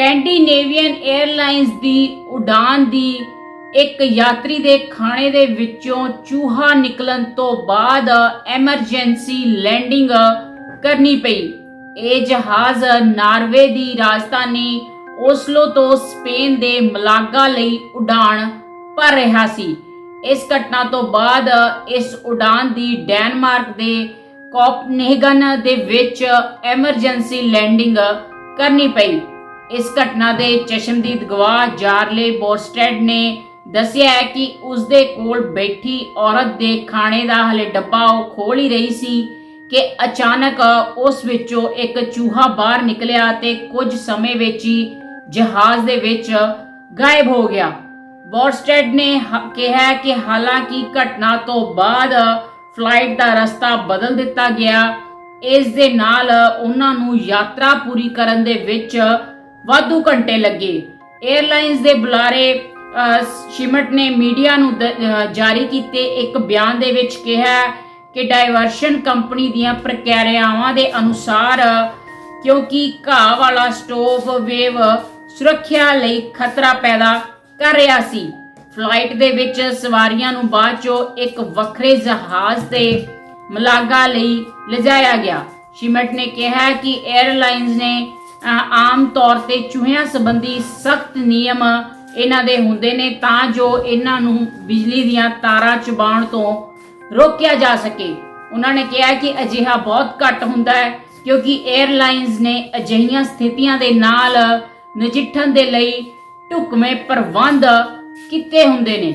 Scandinavian airlines ਦੀ ਉਡਾਨ ਦੀ ਇੱਕ ਯਾਤਰੀ ਦੇ ਖਾਣੇ ਦੇ ਵਿੱਚੋਂ ਚੂਹਾ ਨਿਕਲਣ ਤੋਂ ਬਾਅਦ ਐਮਰਜੈਂਸੀ ਲੈਂਡਿੰਗ ਕਰਨੀ ਪਈ। ਇਹ ਜਹਾਜ਼ ਨਾਰਵੇ ਦੀ ਰਾਜਧਾਨੀ ਓਸਲੋ ਤੋਂ ਸਪੇਨ ਦੇ ਮਲਾਗਾ ਲਈ ਉਡਾਣ ਭਰ ਰਿਹਾ ਸੀ। ਇਸ ਘਟਨਾ ਤੋਂ ਬਾਅਦ ਇਸ ਉਡਾਨ ਦੀ ਡੈਨਮਾਰਕ ਦੇ ਕੋਪਨਹੇਗਨ ਦੇ ਵਿੱਚ ਐਮਰਜੈਂਸੀ ਲੈਂਡਿੰਗ ਕਰਨੀ ਪਈ। ਇਸ ਘਟਨਾ ਦੇ ਚਸ਼ਮਦੀਦ ਗਵਾਹ ਜਾਰਲੇ ਬੋਰਸਟੈਡ ਨੇ ਦੱਸਿਆ ਹੈ ਕਿ ਉਸ ਦੇ ਕੋਲ ਬੈਠੀ ਔਰਤ ਦੇ ਖਾਣੇ ਦਾ ਹਲੇ ਡੱਬਾ ਉਹ ਖੋਲ ਹੀ ਰਹੀ ਸੀ ਕਿ ਅਚਾਨਕ ਉਸ ਵਿੱਚੋਂ ਇੱਕ ਚੂਹਾ ਬਾਹਰ ਨਿਕਲਿਆ ਤੇ ਕੁਝ ਸਮੇਂ ਵਿੱਚ ਹੀ ਜਹਾਜ਼ ਦੇ ਵਿੱਚ ਗਾਇਬ ਹੋ ਗਿਆ। ਬੋਰਸਟੈਡ ਨੇ ਕਿਹਾ ਕਿ ਹਾਲਾਂਕਿ ਘਟਨਾ ਤੋਂ ਬਾਅਦ ਫਲਾਈਟ ਦਾ ਰਸਤਾ ਬਦਲ ਦਿੱਤਾ ਗਿਆ। ਇਸ ਦੇ ਨਾਲ ਉਹਨਾਂ ਨੂੰ ਯਾਤਰਾ ਪੂਰੀ ਕਰਨ ਦੇ ਵਿੱਚ ਵਾਧੂ ਘੰਟੇ ਲੱਗੇ। 에ਅਰਲਾਈਨਸ ਦੇ ਬੁਲਾਰੇ ਸ਼ਿਮਟ ਨੇ ਮੀਡੀਆ ਨੂੰ ਜਾਰੀ ਕੀਤੇ ਇੱਕ ਬਿਆਨ ਦੇ ਵਿੱਚ ਕਿਹਾ ਕਿ ਡਾਈਵਰਸ਼ਨ ਕੰਪਨੀ ਦੀਆਂ ਪ੍ਰਕਿਰਿਆਵਾਂ ਦੇ ਅਨੁਸਾਰ ਕਿਉਂਕਿ ਘਾਹ ਵਾਲਾ ਸਟੋਵ ਵੇਵ ਸੁਰੱਖਿਆ ਲਈ ਖਤਰਾ ਪੈਦਾ ਕਰ ਰਿਹਾ ਸੀ। ਫਲਾਈਟ ਦੇ ਵਿੱਚ ਸਵਾਰੀਆਂ ਨੂੰ ਬਾਅਦ ਚੋਂ ਇੱਕ ਵੱਖਰੇ ਜਹਾਜ਼ ਤੇ ਮਲਾਗਾ ਲਈ ਲਿਜਾਇਆ ਗਿਆ। ਸ਼ਿਮਟ ਨੇ ਕਿਹਾ ਕਿ 에ਅਰਲਾਈਨਸ ਨੇ ਆਮ ਤੌਰ ਤੇ ਚੂਹਿਆਂ ਸੰਬੰਧੀ ਸਖਤ ਨਿਯਮ ਇਹਨਾਂ ਦੇ ਹੁੰਦੇ ਨੇ ਤਾਂ ਜੋ ਇਹਨਾਂ ਨੂੰ ਬਿਜਲੀ ਦੀਆਂ ਤਾਰਾਂ ਚਬਾਉਣ ਤੋਂ ਰੋਕਿਆ ਜਾ ਸਕੇ। ਉਹਨਾਂ ਨੇ ਕਿਹਾ ਕਿ ਅਜਿਹਾ ਬਹੁਤ ਘੱਟ ਹੁੰਦਾ ਹੈ ਕਿਉਂਕਿ 에ਅਰਲਾਈਨਸ ਨੇ ਅਜਿਹੀਆਂ ਸਥਿਤੀਆਂ ਦੇ ਨਾਲ ਨਜਿੱਠਣ ਦੇ ਲਈ ਢੁਕਵੇਂ ਪ੍ਰਬੰਧ ਕੀਤੇ ਹੁੰਦੇ ਨੇ।